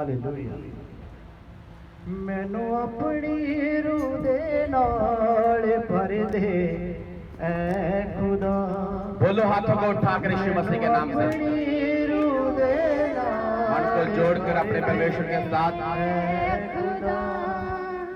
Hallelujah ਮੈਨੂੰ ਆਪਣੀ ਰੂਹ ਦੇ ਨਾਲ ਭਰ ਦੇ। ਐ ਖੁਦਾ। ਬੋਲੋ ਹੱਥ ਕੋ ਉਠਾ ਕੇ ਯਿਸੂ ਮਸੀਹ ਦੇ ਨਾਮ ਸੇ ਆਪਣੀ ਰੂਹ ਦੇ ਨਾਲ ਮਨ ਕੋ ਜੋੜ ਕੇ ਆਪਣੇ ਪਰਮੇਸ਼ਰ ਕੇ ਸਾਥ ਐ ਖੁਦਾ।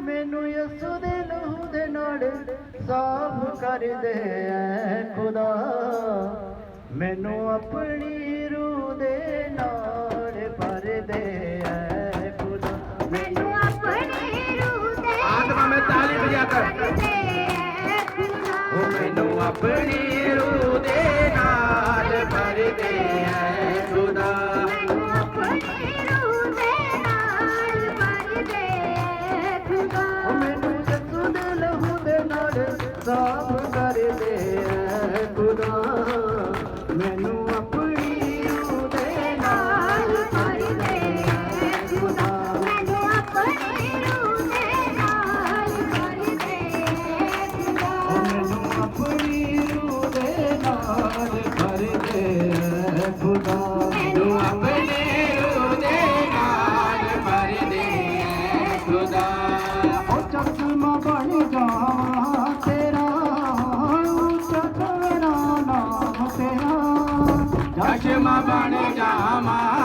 ਮੈਨੂੰ ਯਿਸੂ ਦੇ ਲਹੂ ਦੇ ਨਾਲ ਸਾਫ਼ ਕਰ ਦੇ। ਐ ਖੁਦਾ। ਮੈਨੂੰ ਆਪਣੀ ਰੂਹ ਦੇ ਨਾਲ ਮੈਨੂੰ ਆਪਣੀ ਰੂਹ ਦੇ ਨਾਲ ਭਰ ਦੇ। बन जा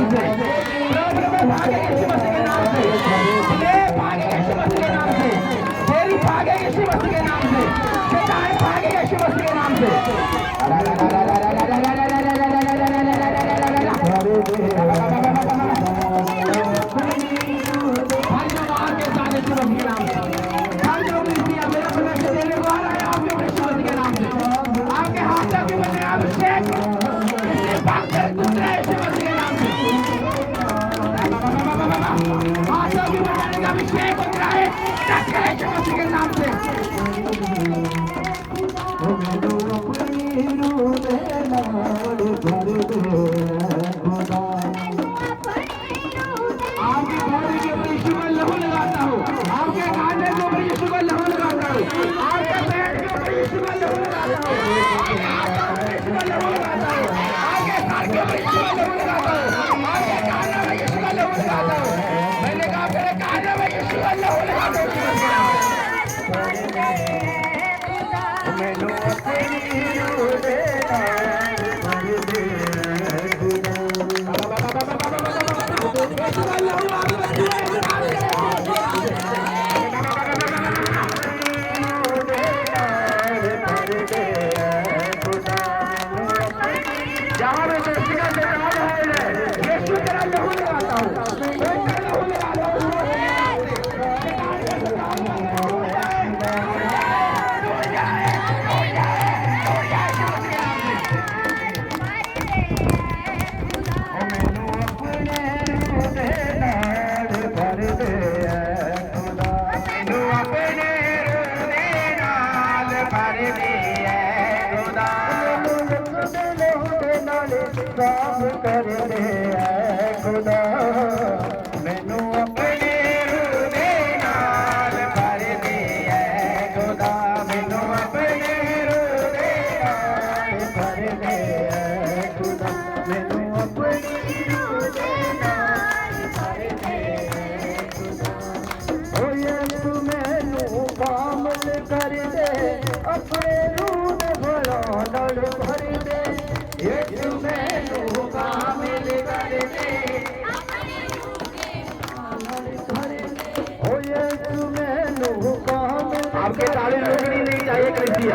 नाम से के नाम से ले के नाम से तेरी भागे यीशु मसीह के नाम से बेटा भागे यीशु मसीह के नाम से अभिषेक हो रहा है नाम से Acaba आपके ताली लुकनी नहीं चाहिए कृषि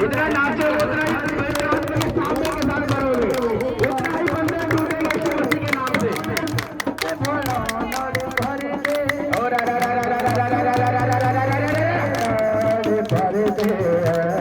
जितना नाचे उतना ही सामने के साथ करोगे उतना ही बंदे टूटेंगे यीशु मसीह के नाम से और अरे अरे अरे अरे अरे अरे अरे अरे अरे अरे अरे अरे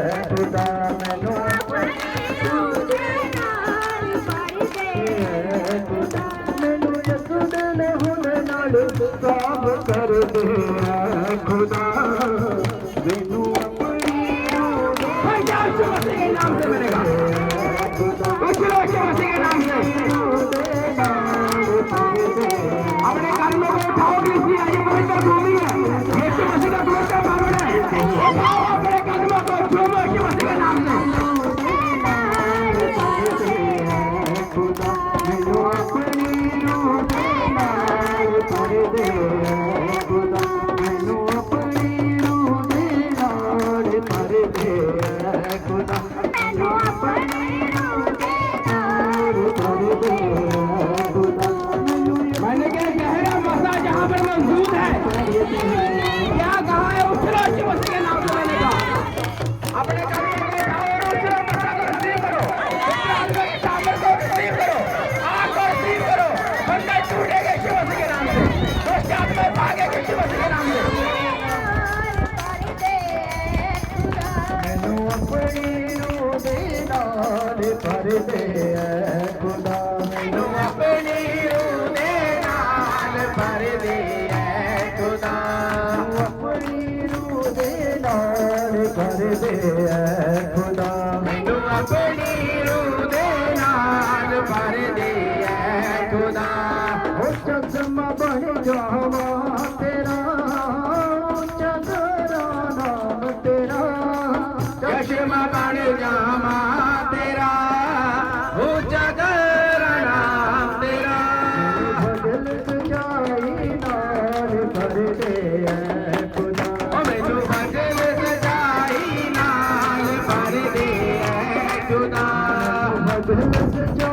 Jonah.